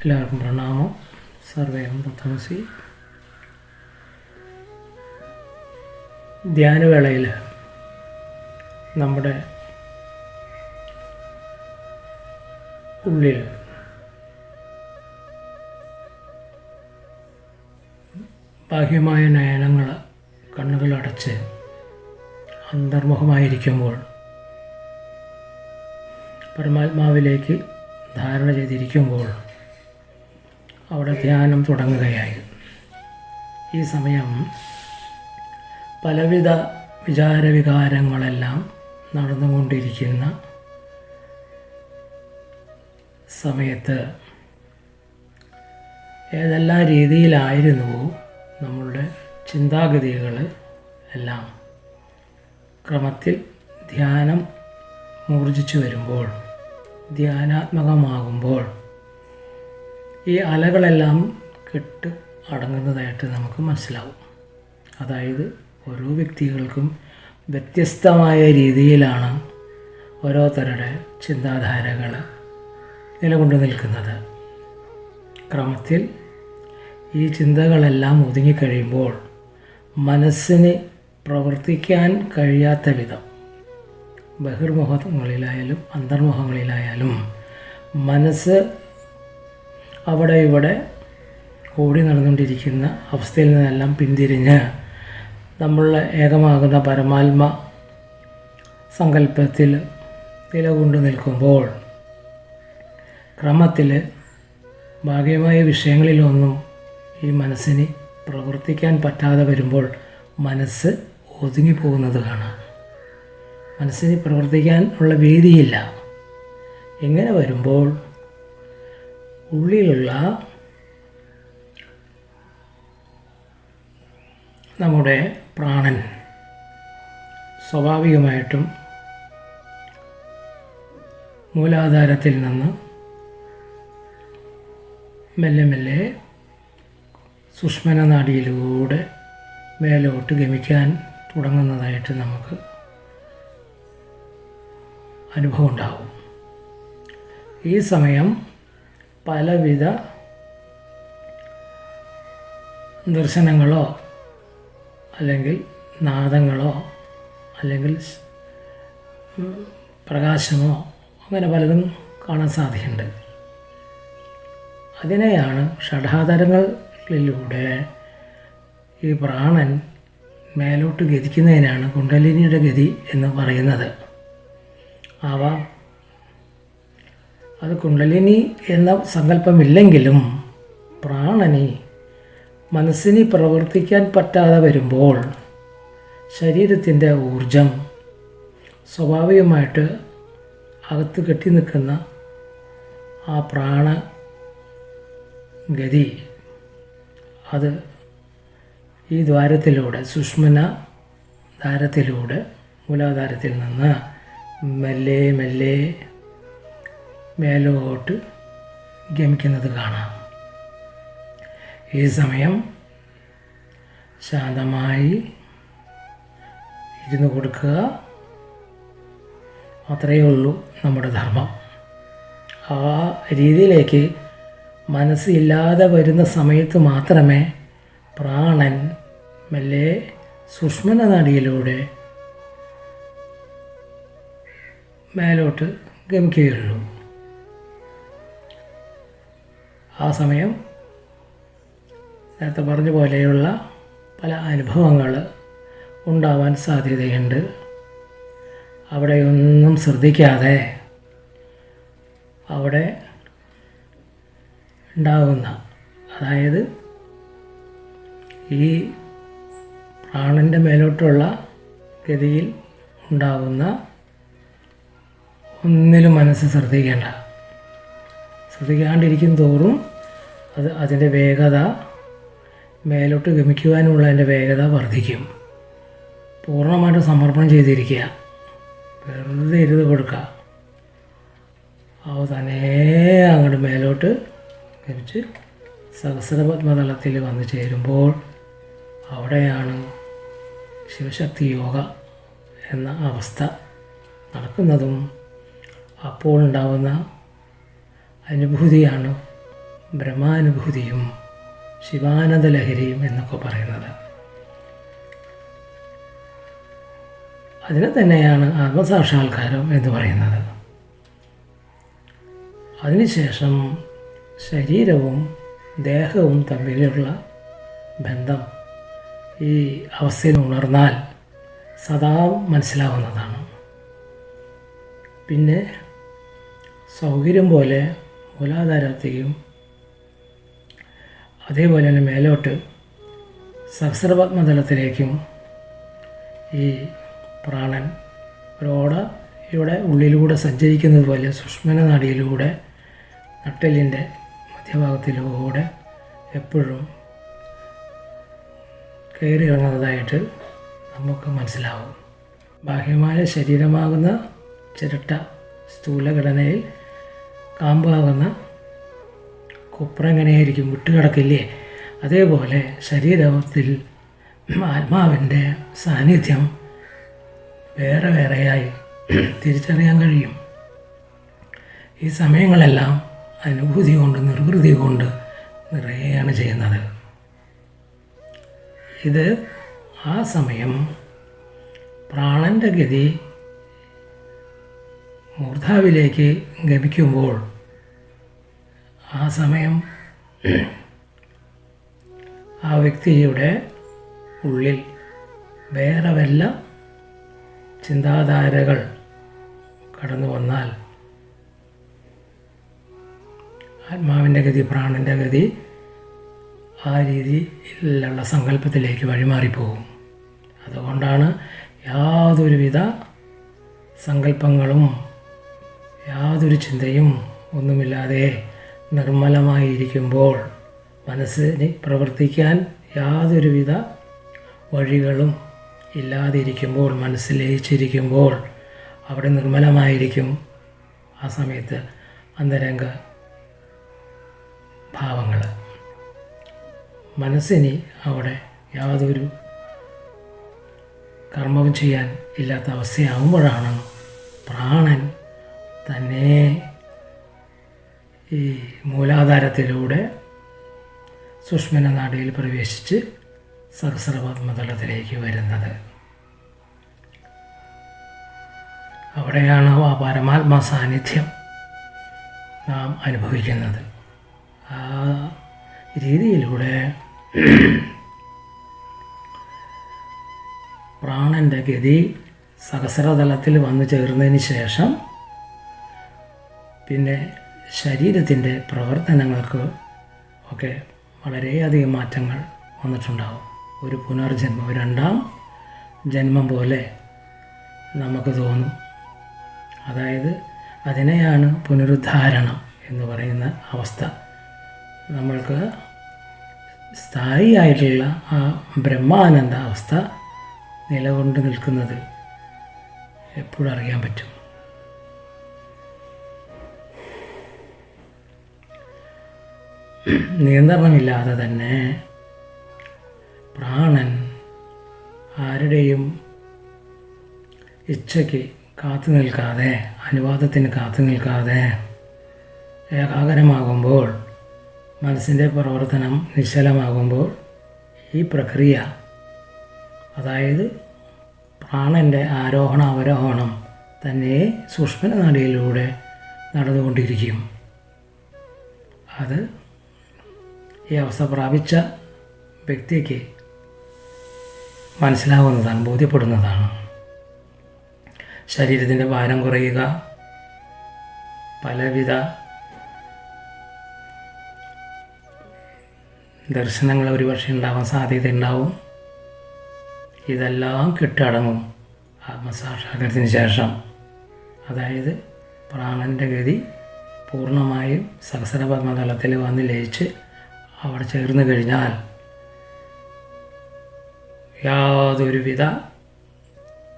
എല്ലാവർക്കും പ്രണാമം. സർവേം തത്വമസി ധ്യാനവേളയിൽ നമ്മുടെ ഉള്ളിൽ ബാഹ്യമായ നയനങ്ങൾ കണ്ണുകളടച്ച് അന്തർമുഖമായിരിക്കുമ്പോൾ പരമാത്മാവിലേക്ക് ധാരണ ചെയ്തിരിക്കുമ്പോൾ അവിടെ ധ്യാനം തുടങ്ങുകയായി. ഈ സമയം പലവിധ വിചാരവികാരങ്ങളെല്ലാം നടന്നുകൊണ്ടിരിക്കുന്ന സമയത്ത് ഏതെല്ലാം രീതിയിലായിരുന്നുവോ നമ്മളുടെ ചിന്താഗതികൾ എല്ലാം. ക്രമത്തിൽ ധ്യാനം മൂർജിച്ചു വരുമ്പോൾ ധ്യാനാത്മകമാകുമ്പോൾ ഈ അലകളെല്ലാം കെട്ട് അടങ്ങുന്നതായിട്ട് നമുക്ക് മനസ്സിലാവും. അതായത് ഓരോ വ്യക്തികൾക്കും വ്യത്യസ്തമായ രീതിയിലാണ് ഓരോരുത്തരുടെ ചിന്താധാരകൾ നിലകൊണ്ടു നിൽക്കുന്നത്. ക്രമത്തിൽ ഈ ചിന്തകളെല്ലാം ഒതുങ്ങിക്കഴിയുമ്പോൾ മനസ്സിന് പ്രവർത്തിക്കാൻ കഴിയാത്ത വിധം ബഹിർമുഖങ്ങളിലായാലും അന്തർമുഖങ്ങളിലായാലും മനസ്സ് അവിടെ ഇവിടെ ഓടി നടന്നുകൊണ്ടിരിക്കുന്ന അവസ്ഥയിൽ നിന്നെല്ലാം പിന്തിരിഞ്ഞ് നമ്മളുടെ ഏകമാകുന്ന പരമാത്മ സങ്കല്പത്തിൽ നിലകൊണ്ടു നിൽക്കുമ്പോൾ ക്രമത്തിൽ ഭാഗ്യമായ വിഷയങ്ങളിലൊന്നും ഈ മനസ്സിന് പ്രവർത്തിക്കാൻ പറ്റാതെ വരുമ്പോൾ മനസ്സ് ഒതുങ്ങിപ്പോകുന്നത് കാണാം. മനസ്സിന് പ്രവർത്തിക്കാൻ ഉള്ള വേദിയില്ല എങ്ങനെ വരുമ്പോൾ ഉള്ളിലുള്ള നമ്മുടെ പ്രാണൻ സ്വാഭാവികമായിട്ടും മൂലാധാരത്തിൽ നിന്ന് മെല്ലെ മെല്ലെ സുഷ്മന നാടിയിലൂടെ മേലോട്ട് ഗമിക്കാൻ തുടങ്ങുന്നതായിട്ട് നമുക്ക് അനുഭവം ഉണ്ടാവും ഈ സമയം പലവിധ ദർശനങ്ങളോ അല്ലെങ്കിൽ നാദങ്ങളോ അല്ലെങ്കിൽ പ്രകാശമോ അങ്ങനെ പലതും കാണാൻ സാധിക്കുന്നുണ്ട്. അതിനെയാണ് ഷഡാതരങ്ങളിലൂടെ ഈ പ്രാണൻ മേലോട്ട് ഗതിക്കുന്നതിനാണ് കുണ്ടലിനിയുടെ ഗതി എന്ന് പറയുന്നത്. ആവാം അത് കുണ്ടലിനി എന്ന സങ്കല്പമില്ലെങ്കിലും പ്രാണനി മനസ്സിന് പ്രവർത്തിക്കാൻ പറ്റാതെ വരുമ്പോൾ ശരീരത്തിന്റെ ഊർജം സ്വാഭാവികമായിട്ട് അകത്ത് കെട്ടി നിൽക്കുന്ന ആ പ്രാണ ഗതി അത് ഈ ദ്വാരത്തിലൂടെ സുഷ്മന ദ്വാരത്തിലൂടെ മൂലാധാരത്തിൽ നിന്ന് മെല്ലെ മെല്ലെ മേലോട്ട് ഗമിക്കുന്നത് കാണാം. ഈ സമയം ശാന്തമായി ഇരുന്ന് കൊടുക്കുക. അത്രയേ ഉള്ളൂ നമ്മുടെ ധർമ്മം. ആ രീതിയിലേക്ക് മനസ്സില്ലാതെ വരുന്ന സമയത്ത് മാത്രമേ പ്രാണൻ മെല്ലെ സുഷ്മന നടിയിലൂടെ മേലോട്ട് ഗമിക്കുകയുള്ളൂ. ആ സമയം നേരത്തെ പറഞ്ഞ പോലെയുള്ള പല അനുഭവങ്ങൾ ഉണ്ടാവാൻ സാധ്യതയുണ്ട്. അവിടെയൊന്നും ശ്രദ്ധിക്കാതെ അവിടെ ഉണ്ടാകുന്ന അതായത് ഈ പ്രാണന്റെ മേലോട്ടുള്ള ഗതിയിൽ ഉണ്ടാകുന്ന ഒന്നിലും മനസ്സ് ശ്രദ്ധിക്കേണ്ട. ശ്രദ്ധിക്കാണ്ടിരിക്കും തോറും അത് അതിന്റെ വേഗത മേലോട്ട് ഗമിക്കുവാനുള്ള അതിന്റെ വേഗത വർദ്ധിക്കും. പൂർണമായിട്ട് സമർപ്പണം ചെയ്തിരിക്കുക. വെറുതെ ഇരുത് കൊടുക്കുക. അവ അങ്ങോട്ട് മേലോട്ട് ഗമിച്ച് സഹസ്രപത്മതലത്തിൽ വന്നു ചേരുമ്പോൾ അവിടെയാണ് ശിവശക്തി യോഗ എന്ന അവസ്ഥ നടക്കുന്നതും അപ്പോൾ ഉണ്ടാവുന്ന അനുഭൂതിയാണ് ബ്രഹ്മാനുഭൂതിയും ശിവാനന്ദ ലഹരിയും എന്നൊക്കെ പറയുന്നത്. അതിനെ തന്നെയാണ് ആത്മസാക്ഷാത്കാരം എന്ന് പറയുന്നത്. അതിനുശേഷം ശരീരവും ദേഹവും തമ്മിലുള്ള ബന്ധം ഈ അവസ്ഥയിൽ ഉണർന്നാൽ സദാ മനസ്സിലാവുന്നതാണ്. പിന്നെ സൗകര്യം പോലെ മൂലാധാരത്തെയും അതേപോലെ തന്നെ മേലോട്ട് സഹസ്രപത്മതലത്തിലേക്കും ഈ പ്രാണൻ ഒരോട ഇവിടെ ഉള്ളിലൂടെ സഞ്ചരിക്കുന്നത് പോലെ സുഷ്മന നാടിയിലൂടെ നട്ടലിന്റെ മധ്യഭാഗത്തിലൂടെ എപ്പോഴും കയറി ഇറങ്ങുന്നതായിട്ട് നമുക്ക് മനസ്സിലാവും. ബാഹ്യമായ ശരീരമാകുന്ന ചിരട്ട സ്ഥൂലഘടനയിൽ കാമ്പാകുന്ന കുപ്ര എങ്ങനെയായിരിക്കും? വിട്ടുകിടക്കില്ലേ? അതേപോലെ ശരീരത്തിൽ ആത്മാവിന്റെ സാന്നിധ്യം വേറെ വേറെയായി തിരിച്ചറിയാൻ കഴിയും. ഈ സമയങ്ങളെല്ലാം അനുഭൂതി കൊണ്ട് നിർവൃതി കൊണ്ട് നിറയുകയാണ് ചെയ്യുന്നത്. ഇത് ആ സമയം പ്രാണന്റെ ഗതി മൂർധാവിലേക്ക് ഗമിക്കുമ്പോൾ ആ സമയം ആ വ്യക്തിയുടെ ഉള്ളിൽ വേറെ വല്ല ചിന്താധാരകൾ കടന്നു വന്നാൽ ആത്മാവിന്റെ ഗതി പ്രാണന്റെ ഗതി ആ രീതിയിലുള്ള സങ്കല്പത്തിലേക്ക് വഴിമാറിപ്പോകും. അതുകൊണ്ടാണ് യാതൊരുവിധ സങ്കല്പങ്ങളും യാതൊരു ചിന്തയും ഒന്നുമില്ലാതെ നിർമ്മലമായിരിക്കുമ്പോൾ മനസ്സിന് പ്രവർത്തിക്കാൻ യാതൊരുവിധ വഴികളും ഇല്ലാതിരിക്കുമ്പോൾ മനസ്സ് ലയിച്ചിരിക്കുമ്പോൾ അവിടെ നിർമ്മലമായിരിക്കും ആ സമയത്ത് അന്തരംഗ ഭാവങ്ങൾ. മനസ്സിന് അവിടെ യാതൊരു കർമ്മവും ചെയ്യാൻ ഇല്ലാത്ത അവസ്ഥയാകുമ്പോഴാണ് പ്രാണൻ തന്നെ ഈ മൂലാധാരത്തിലൂടെ സുഷ്മന നാടിയിൽ പ്രവേശിച്ച് സഹസ്രപത്മതലത്തിലേക്ക് വരുന്നത്. അവിടെയാണ് ആ പരമാത്മാ സാന്നിധ്യം നാം അനുഭവിക്കുന്നത്. ആ രീതിയിലൂടെ പ്രാണന്റെ ഗതി സഹസ്രതലത്തിൽ വന്നു ചേർന്നതിന് ശേഷം പിന്നെ ശരീരത്തിന്റെ പ്രവർത്തനങ്ങൾക്ക് ഒക്കെ വളരെയധികം മാറ്റങ്ങൾ വന്നിട്ടുണ്ടാകും ഒരു പുനർജന്മം രണ്ടാം ജന്മം പോലെ നമുക്ക് തോന്നും. അതായത് അതിനെയാണ് പുനരുദ്ധാരണം എന്ന് പറയുന്ന അവസ്ഥ. നമ്മൾക്ക് സ്ഥായിയായിട്ടുള്ള ആ ബ്രഹ്മാനന്ദ അവസ്ഥ നിലകൊണ്ട് നിൽക്കുന്നത് എപ്പോഴും അറിയാൻ പറ്റും. നിയന്ത്രണമില്ലാതെ തന്നെ പ്രാണൻ ആരുടെയും ഇച്ഛയ്ക്ക് കാത്തു നിൽക്കാതെ അനുവാദത്തിന് കാത്തു നിൽക്കാതെ ഏകാഗ്രമാകുമ്പോൾ മനസ്സിന്റെ പ്രവർത്തനം നിശ്ചലമാകുമ്പോൾ ഈ പ്രക്രിയ അതായത് പ്രാണന്റെ ആരോഹണ അവരോഹണം തന്നെ സൂക്ഷ്മ നടയിലൂടെ നടന്നുകൊണ്ടിരിക്കും. അത് ഈ അവസ്ഥ പ്രാപിച്ച വ്യക്തിക്ക് മനസ്സിലാവുന്നതാണ് ബോധ്യപ്പെടുന്നതാണ്. ശരീരത്തിന്റെ ഭാരം കുറയുക പലവിധ ദർശനങ്ങൾ ഒരുപക്ഷെ ഉണ്ടാവാൻ സാധ്യത ഉണ്ടാവും. ഇതെല്ലാം കെട്ടടങ്ങും ആത്മസാക്ഷാത്കാരത്തിന് ശേഷം. അതായത് പ്രാണന്റെ ഗതി പൂർണമായും സഹസ്രപത്മതലത്തിൽ വന്ന് ലയിച്ച് അവിടെ ചേർന്ന് കഴിഞ്ഞാൽ യാതൊരുവിധ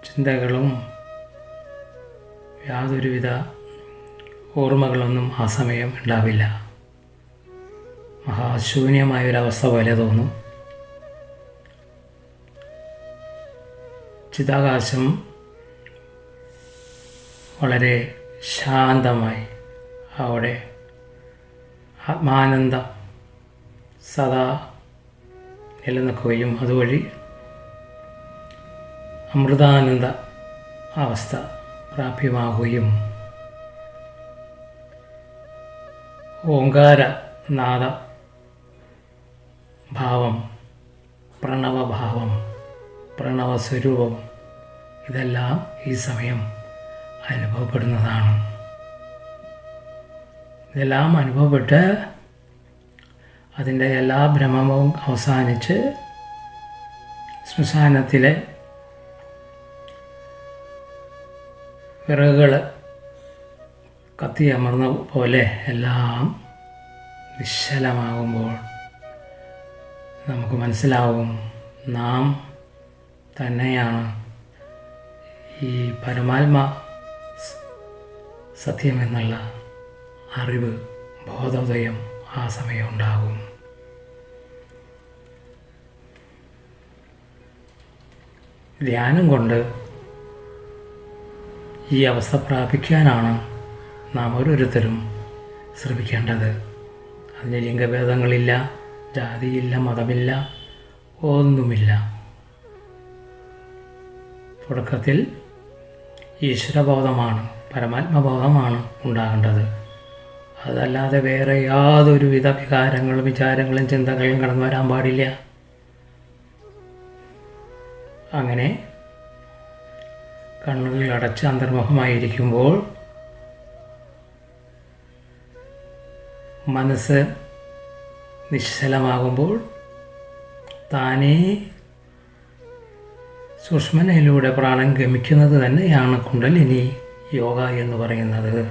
ചിന്തകളും യാതൊരുവിധ ഓർമ്മകളൊന്നും ആ സമയം ഉണ്ടാവില്ല. മഹാശൂന്യമായൊരവസ്ഥ പോലെ തോന്നും. ചിതാകാശം വളരെ ശാന്തമായി അവിടെ ആത്മാനന്ദ സദാ നിലനിൽക്കുകയും അതുവഴി അമൃതാനന്ദ അവസ്ഥ പ്രാപ്യമാകുകയും ഓങ്കാര നാദ ഭാവം പ്രണവഭാവം പ്രണവസ്വരൂപം ഇതെല്ലാം ഈ സമയം അനുഭവപ്പെടുന്നതാണ്. ഇതെല്ലാം അനുഭവപ്പെട്ട് അതിന്റെ എല്ലാ ഭ്രമവും അവസാനിച്ച് ശ്മശാനത്തിലെ വിറകുകൾ കത്തിയമർന്ന പോലെ എല്ലാം നിശ്ചലമാകുമ്പോൾ നമുക്ക് മനസ്സിലാവും നാം തന്നെയാണ് ഈ പരമാത്മ സത്യമെന്നുള്ള അറിവ് ബോധോദയം ആ സമയം ഉണ്ടാകും. ധ്യാനം കൊണ്ട് ഈ അവസ്ഥ പ്രാപിക്കാനാണ് നാം ഓരോരുത്തരും ശ്രമിക്കേണ്ടത്. അതിന് ലിംഗഭേദങ്ങളില്ല ജാതിയില്ല മതമില്ല ഒന്നുമില്ല. തുടക്കത്തിൽ ഈശ്വരബോധമാണ് പരമാത്മബോധമാണ് ഉണ്ടാകേണ്ടത്. അതല്ലാതെ വേറെ യാതൊരുവിധ വികാരങ്ങളും വിചാരങ്ങളും ചിന്തകളും കടന്നു വരാൻ പാടില്ല. അങ്ങനെ കണ്ണുകൾ അടച്ച് അന്തർമുഖമായിരിക്കുമ്പോൾ മനസ്സ് നിശ്ചലമാകുമ്പോൾ താനേ സുഷ്മനയിലൂടെ പ്രാണൻ ഗമിക്കുന്നത് തന്നെയാണ് കുണ്ടലിനി യോഗ എന്ന് പറയുന്നത്.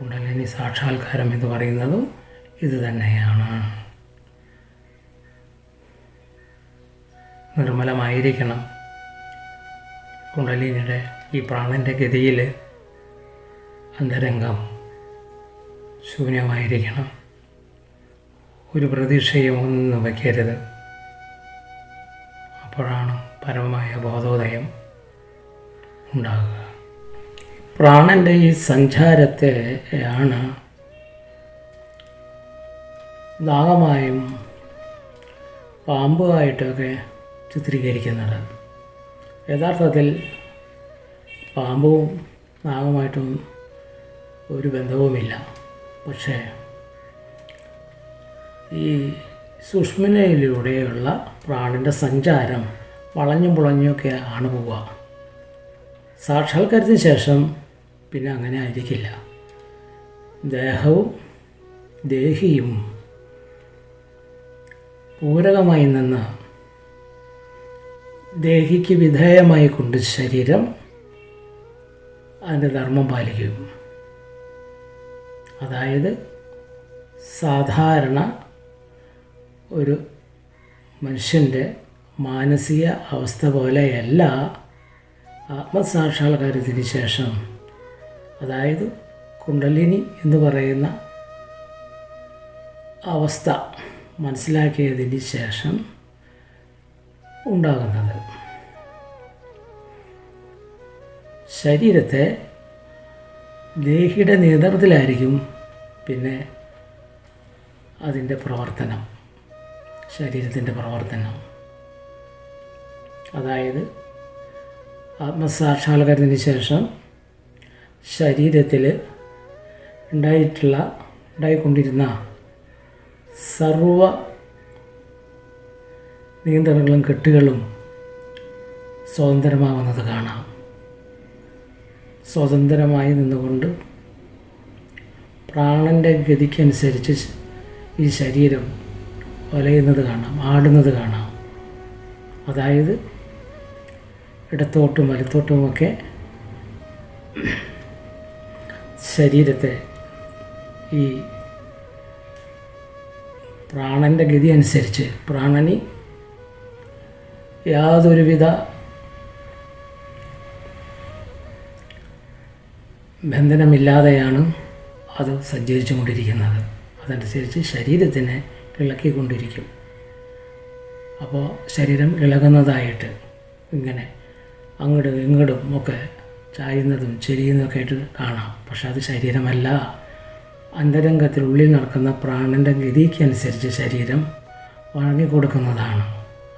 കുണ്ടലിനി സാക്ഷാത്കാരം എന്ന് പറയുന്നതും ഇത് തന്നെയാണ്. നിർമ്മലമായിരിക്കണം. കുണ്ടലിനിയുടെ ഈ പ്രാണന്റെ ഗതിയിൽ അന്തരംഗം ശൂന്യമായിരിക്കണം. ഒരു പ്രതീക്ഷയും ഒന്നും വയ്ക്കരുത്. അപ്പോഴാണ് പരമമായ ബോധോദയം ഉണ്ടാകുക. പ്രാണന്റെ ഈ സഞ്ചാരത്തെ ആണ് ദാഹമായും പാമ്പുമായിട്ടൊക്കെ ചിത്രീകരിക്കുന്നത് യഥാർത്ഥത്തിൽ പാമ്പും നാഗമായിട്ടും ഒരു ബന്ധവുമില്ല. പക്ഷേ ഈ സുഷ്മിനയിലൂടെയുള്ള പ്രാണിന്റെ സഞ്ചാരം വളഞ്ഞും പുളഞ്ഞുമൊക്കെ ആണ് പോവുക. സാക്ഷാത്കാരത്തിന് ശേഷം പിന്നെ അങ്ങനെ ആയിരിക്കില്ല. ദേഹവും ദേഹിയും പൂരകമായി നിന്ന് ദേഹിക്ക് വിധേയമായി കൊണ്ട് ശരീരം അതിന്റെ ധർമ്മം പാലിക്കും അതായത് സാധാരണ ഒരു മനുഷ്യന്റെ മാനസിക അവസ്ഥ പോലെയല്ല ആത്മസാക്ഷാത്കാരത്തിന് ശേഷം. അതായത് കുണ്ടലിനി എന്ന് പറയുന്ന അവസ്ഥ മനസ്സിലാക്കിയതിന് ശേഷം ഉണ്ടാകുന്നത്. ശരീരത്തെ ദേഹിയുടെ നേതൃത്വത്തിലായിരിക്കും പിന്നെ അതിന്റെ പ്രവർത്തനം ശരീരത്തിന്റെ പ്രവർത്തനം. അതായത് ആത്മസാക്ഷാത്കാരത്തിന് ശേഷം ശരീരത്തിൽ ഉണ്ടായിട്ടുള്ള ഉണ്ടായിക്കൊണ്ടിരുന്ന സർവ നിയന്ത്രണങ്ങളും കെട്ടുകളും സ്വതന്ത്രമാവുന്നത് കാണാം. സ്വതന്ത്രമായി നിന്നുകൊണ്ട് പ്രാണന്റെ ഗതിക്കനുസരിച്ച് ഈ ശരീരം ഒലയുന്നത് കാണാം ആടുന്നത് കാണാം. അതായത് ഇടത്തോട്ടും വലത്തോട്ടുമൊക്കെ ശരീരത്തെ ഈ പ്രാണന്റെ ഗതി അനുസരിച്ച് പ്രാണനി യാതൊരുവിധ ബന്ധനമില്ലാതെയാണ് അത് സഞ്ചരിച്ചു കൊണ്ടിരിക്കുന്നത് അതനുസരിച്ച് ശരീരത്തിനെ ഇളക്കിക്കൊണ്ടിരിക്കും. അപ്പോൾ ശരീരം ഇളകുന്നതായിട്ട് ഇങ്ങനെ അങ്ങോട്ടും ഇങ്ങോട്ടും ഒക്കെ ചായുന്നതും ചെരിയുന്നതൊക്കെ ആയിട്ട് കാണാം. പക്ഷെ അത് ശരീരമല്ല. അന്തരംഗത്തിനുള്ളിൽ നടക്കുന്ന പ്രാണന്റെ ഗതിക്കനുസരിച്ച് ശരീരം വഴങ്ങിക്കൊടുക്കുന്നതാണ്.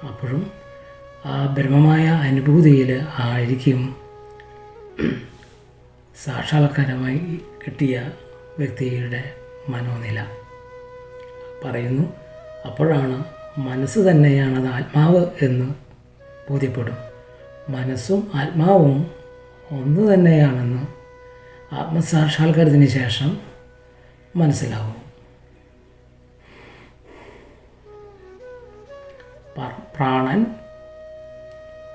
അപ്പോഴും ആ ബ്രഹ്മമായ അനുഭൂതിയിൽ ആയിരിക്കും. സാക്ഷാത്കാരമായി കിട്ടിയ വ്യക്തിയുടെ മനോനില. പറയുന്നു അപ്പോഴാണ് മനസ്സ് തന്നെയാണ് ആത്മാവ് എന്ന് ബോധ്യപ്പെടും. മനസ്സും ആത്മാവും ഒന്ന് തന്നെയാണെന്ന് ആത്മസാക്ഷാത്കാരത്തിന് ശേഷം മനസ്സിലാവും. പ്രാണൻ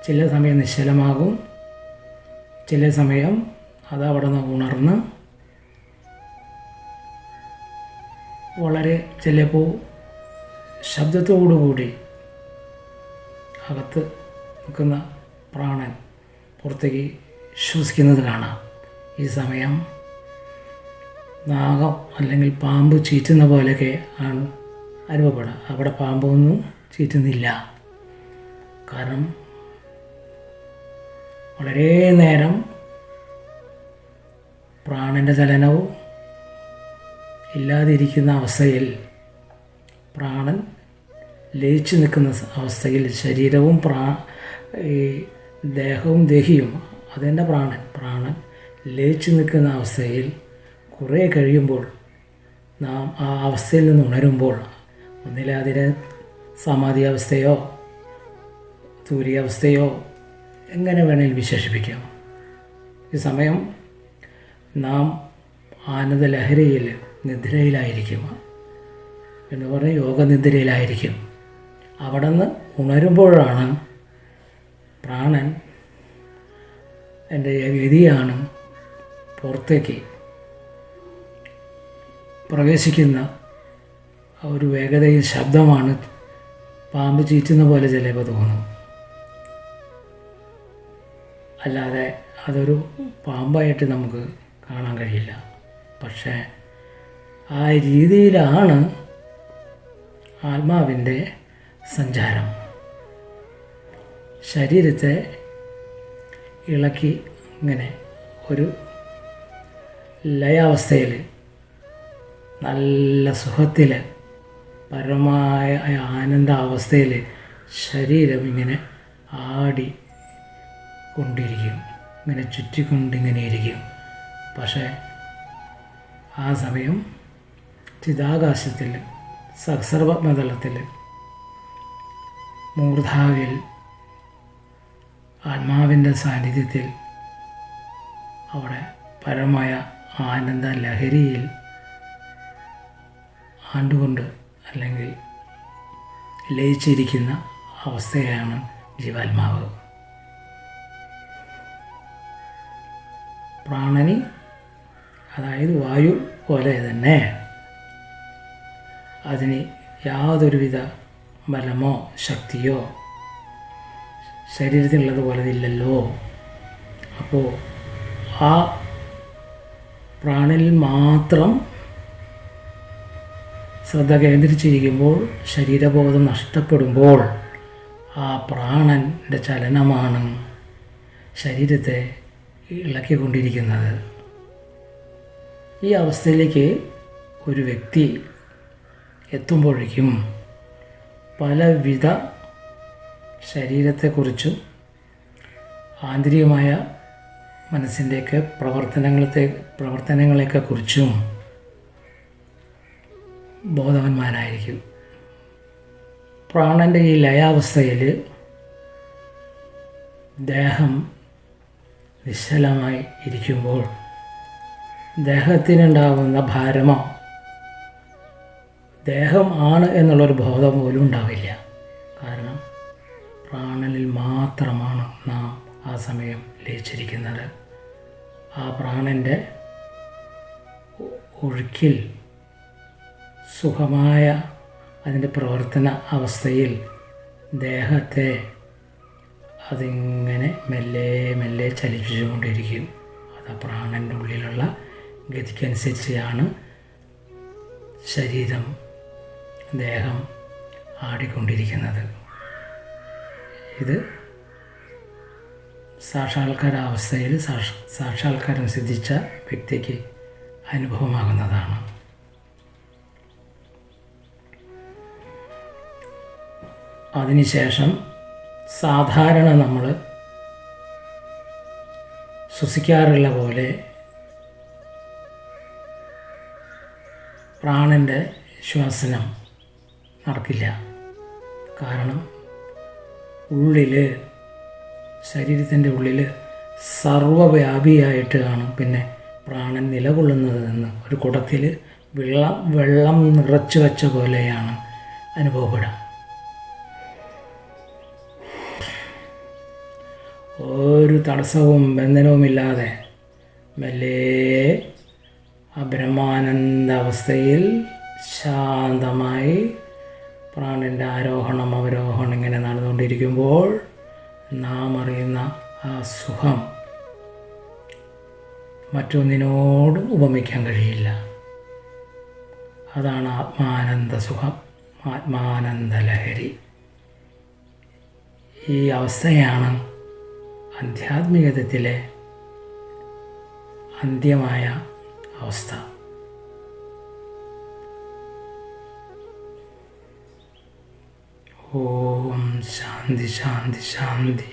ചില സമയം നിശ്ചലമാകും. ചില സമയം അത് അവിടെ നിന്ന് ഉണർന്ന് വളരെ ചിലപ്പോൾ ശബ്ദത്തോടുകൂടി അകത്ത് നിൽക്കുന്ന പ്രാണൻ പുറത്തേക്ക് ശ്വസിക്കുന്നത് കാണാം. ഈ സമയം നാഗം അല്ലെങ്കിൽ പാമ്പ് ചീറ്റുന്ന പോലെയൊക്കെ ആണ് അനുഭവപ്പെടുക. അവിടെ പാമ്പൊന്നും ചീറ്റുന്നില്ല. കാരണം വളരെ നേരം പ്രാണന്റെ ചലനവും ഇല്ലാതിരിക്കുന്ന അവസ്ഥയിൽ പ്രാണൻ ലയിച്ചു നിൽക്കുന്ന അവസ്ഥയിൽ ശരീരവും പ്രാ ഈ ദേഹവും ദേഹിയും അതെന്റെ പ്രാണൻ. പ്രാണൻ ലയിച്ചു നിൽക്കുന്ന അവസ്ഥയിൽ കുറേ കഴിയുമ്പോൾ നാം ആ അവസ്ഥയിൽ നിന്ന് ഉണരുമ്പോൾ ഒന്നിലെ അതിനെ സമാധി അവസ്ഥയോ തൂര്യാവസ്ഥയോ എങ്ങനെ വേണമെങ്കിൽ വിശേഷിപ്പിക്കാം. ഈ സമയം നാം ആനന്ദലഹരിയിൽ നിദ്രയിലായിരിക്കും. എന്ന് പറഞ്ഞാൽ യോഗനിദ്രയിലായിരിക്കും. അവിടെ നിന്ന് ഉണരുമ്പോഴാണ് പ്രാണൻ എന്റെ വ്യതിയാണ് പുറത്തേക്ക് പ്രവേശിക്കുന്ന ഒരു വേഗതയും ശബ്ദമാണ് പാമ്പ് ചീറ്റുന്ന പോലെ ചിലപ്പോൾ തോന്നും. അല്ലാതെ അതൊരു പാമ്പായിട്ട് നമുക്ക് കാണാൻ കഴിയില്ല. പക്ഷേ ആ രീതിയിലാണ് ആത്മാവിന്റെ സഞ്ചാരം. ശരീരത്തെ ഇളക്കി ഇങ്ങനെ ഒരു ലയാവസ്ഥയിൽ നല്ല സുഖത്തിൽ പരമായ ആനന്ദാവസ്ഥയിൽ ശരീരം ഇങ്ങനെ ആടി കൊണ്ടിരിക്കും. ഇങ്ങനെ ചുറ്റിക്കൊണ്ടിങ്ങനെ ഇരിക്കും. പക്ഷേ ആ സമയം ചിതാകാശത്തിൽ സഹസർവമതലത്തിൽ മൂർധാവിൽ ആത്മാവിന്റെ സാന്നിധ്യത്തിൽ അവിടെ പരമായ ആനന്ദ ലഹരിയിൽ ആണ്ടുകൊണ്ട് അല്ലെങ്കിൽ ലയിച്ചിരിക്കുന്ന അവസ്ഥയാണ് ജീവാത്മാവ്. പ്രാണനി അതായത് വായു പോലെ തന്നെ. അതിന് യാതൊരുവിധ ബലമോ ശക്തിയോ ശരീരത്തിലുള്ളതുപോലെ ഇല്ലല്ലോ. അപ്പോൾ ആ പ്രാണനിൽ മാത്രം ശ്രദ്ധ കേന്ദ്രീകരിച്ചിരിക്കുമ്പോൾ ശരീരബോധം നഷ്ടപ്പെടുമ്പോൾ ആ പ്രാണന്റെ ചലനമാണ് ശരീരത്തെ ഇളക്കിക്കൊണ്ടിരിക്കുന്നത്. ഈ അവസ്ഥയിലേക്ക് ഒരു വ്യക്തി എത്തുമ്പോഴേക്കും പലവിധ ശരീരത്തെക്കുറിച്ചും ആന്തരികമായ മനസ്സിന്റെയൊക്കെ പ്രവർത്തനങ്ങളത്തെ പ്രവർത്തനങ്ങളെയൊക്കെ കുറിച്ചും ബോധവാന്മാരായിരിക്കും. പ്രാണന്റെ ഈ ലയാവസ്ഥയിൽ ദേഹം നിശ്ചലമായി ഇരിക്കുമ്പോൾ ദേഹത്തിനുണ്ടാകുന്ന ഭാരമോ? ദേഹം ആണ് എന്നുള്ളൊരു ബോധം പോലും ഉണ്ടാവില്ല. കാരണം പ്രാണനിൽ മാത്രമാണ് നാം ആ സമയം ലയിച്ചിരിക്കുന്നത്. ആ പ്രാണന്റെ ഒഴുക്കിൽ സുഖമായ അതിന്റെ പ്രവർത്തന അവസ്ഥയിൽ ദേഹത്തെ അതിങ്ങനെ മെല്ലെ മെല്ലെ ചലിച്ചുകൊണ്ടിരിക്കും അത് ആ പ്രാണന്റെ ഉള്ളിലുള്ള ഗതിക്കനുസരിച്ചാണ് ശരീരം ദേഹം ആടിക്കൊണ്ടിരിക്കുന്നത്. ഇത് സാക്ഷാത്കാര അവസ്ഥയിൽ സാക്ഷാത്കാരം സിദ്ധിച്ച വ്യക്തിക്ക് അനുഭവമാകുന്നതാണ്. അതിനുശേഷം സാധാരണ നമ്മൾ ശ്വസിക്കാറുള്ള പോലെ പ്രാണന്റെ ശ്വാസനം നടക്കില്ല കാരണം ഉള്ളിൽ ശരീരത്തിന്റെ ഉള്ളിൽ സർവവ്യാപിയായിട്ടാണ് പിന്നെ പ്രാണൻ നിലകൊള്ളുന്നത് എന്ന് ഒരു കുടത്തിൽ വെള്ളം വെള്ളം നിറച്ചു വെച്ച പോലെയാണ് അനുഭവപ്പെടുക. ഒരു തടസ്സവും ബന്ധനവുമില്ലാതെ മെല്ലെ ആ ബ്രഹ്മാനന്ദ അവസ്ഥയിൽ ശാന്തമായി പ്രാണന്റെ ആരോഹണം അവരോഹണം ഇങ്ങനെ നടന്നുകൊണ്ടിരിക്കുമ്പോൾ നാം അറിയുന്ന ആ സുഖം മറ്റൊന്നിനോടും ഉപമിക്കാൻ കഴിയില്ല. അതാണ് ആത്മാനന്ദ സുഖം ആത്മാനന്ദ ലഹരി. ഈ അവസ്ഥയാണ് ആധ്യാത്മികതത്തിലെ അന്ത്യമായ അവസ്ഥ ഓം ശാന്തി ശാന്തി ശാന്തി